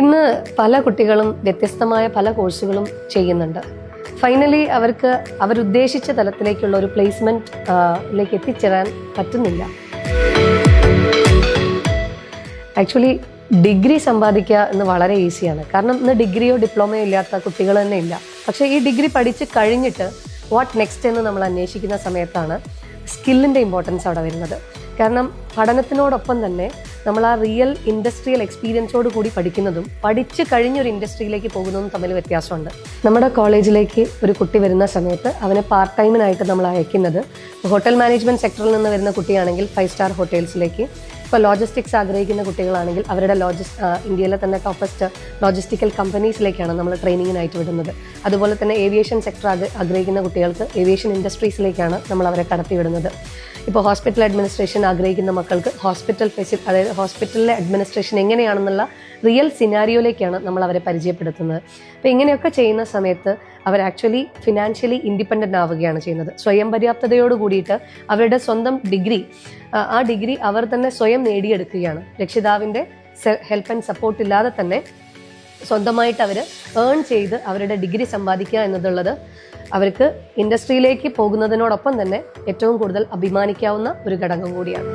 ഇന്ന് പല കുട്ടികളും വ്യത്യസ്തമായ പല കോഴ്സുകളും ചെയ്യുന്നുണ്ട്. ഫൈനലി അവർക്ക് അവരുദ്ദേശിച്ച തലത്തിലേക്കുള്ള ഒരു പ്ലേസ്മെന്റിലേക്ക് എത്തിച്ചേരാൻ പറ്റുന്നില്ല. ആക്ച്വലി ഡിഗ്രി സമ്പാദിക്കുക എന്ന് വളരെ ഈസിയാണ് കാരണം ഇന്ന് ഡിഗ്രിയോ ഡിപ്ലോമയോ ഇല്ലാത്ത കുട്ടികൾ തന്നെ ഇല്ല. പക്ഷേ ഈ ഡിഗ്രി പഠിച്ച് കഴിഞ്ഞിട്ട് വാട്ട് നെക്സ്റ്റ് എന്ന് നമ്മൾ അന്വേഷിക്കുന്ന സമയത്താണ് സ്കില്ലിന്റെ ഇമ്പോർട്ടൻസ് അവിടെ വരുന്നത്. കാരണം പഠനത്തിനോടൊപ്പം തന്നെ നമ്മൾ ആ റിയൽ ഇൻഡസ്ട്രിയൽ എക്സ്പീരിയൻസോട് കൂടി പഠിക്കുന്നതും പഠിച്ച് കഴിഞ്ഞൊരു ഇൻഡസ്ട്രിയിലേക്ക് പോകുന്നതും തമ്മിൽ വ്യത്യാസമുണ്ട്. നമ്മുടെ കോളേജിലേക്ക് ഒരു കുട്ടി വരുന്ന സമയത്ത് അവനെ പാർട്ട് ടൈമിനായിട്ട് നമ്മൾ അയക്കുന്നത് ഹോട്ടൽ മാനേജ്മെന്റ് സെക്ടറിൽ നിന്ന് വരുന്ന കുട്ടിയാണെങ്കിൽ ഫൈവ് സ്റ്റാർ ഹോട്ടൽസിലേക്ക് ഇപ്പോൾ ലോജിസ്റ്റിക്സ് ആഗ്രഹിക്കുന്ന കുട്ടികളാണെങ്കിൽ അവരുടെ ലോജിസ് ഇന്ത്യയിലെ തന്നെ ടോപ്പസ്റ്റ് ലോജിസ്റ്റിക്കൽ കമ്പനീസിലേക്കാണ് നമ്മൾ ട്രെയിനിങ്ങിനായിട്ട് വിടുന്നത്. അതുപോലെ തന്നെ ഏവിയേഷൻ സെക്ടർ ആഗ്രഹിക്കുന്ന കുട്ടികൾക്ക് ഏവിയേഷൻ ഇൻഡസ്ട്രീസിലേക്കാണ് നമ്മൾ അവരെ കടത്തിവിടുന്നത് ഇപ്പോൾ ഹോസ്പിറ്റൽ അഡ്മിനിസ്ട്രേഷൻ ആഗ്രഹിക്കുന്ന മക്കൾക്ക് ഹോസ്പിറ്റൽ ഫെസി അതായത് ഹോസ്പിറ്റലിലെ അഡ്മിനിസ്ട്രേഷൻ എങ്ങനെയാണെന്നുള്ള റിയൽ സിനാരിയോയിലേക്കാണ് നമ്മൾ അവരെ പരിചയപ്പെടുത്തുന്നത്. അപ്പോൾ ഇങ്ങനെയൊക്കെ ചെയ്യുന്ന സമയത്ത് അവർ ആക്ച്വലി ഫിനാൻഷ്യലി ഇൻഡിപെൻഡന്റ് ആവുകയാണ് ചെയ്യുന്നത്. സ്വയം പര്യാപ്തതയോട് കൂടിയിട്ട് അവരുടെ സ്വന്തം ഡിഗ്രി ആ ഡിഗ്രി അവർ തന്നെ സ്വയം നേടിയെടുക്കുകയാണ്. രക്ഷിതാവിന്റെ ഹെൽപ്പ് ആൻഡ് സപ്പോർട്ട് ഇല്ലാതെ തന്നെ സ്വന്തമായിട്ട് അവർ ഏൺ ചെയ്ത് അവരുടെ ഡിഗ്രി സമ്പാദിക്കുക എന്നതുള്ളത് അവർക്ക് ഇൻഡസ്ട്രിയിലേക്ക് പോകുന്നതിനോടൊപ്പം തന്നെ ഏറ്റവും കൂടുതൽ അഭിമാനിക്കാവുന്ന ഒരു ഘടകം കൂടിയാണ്.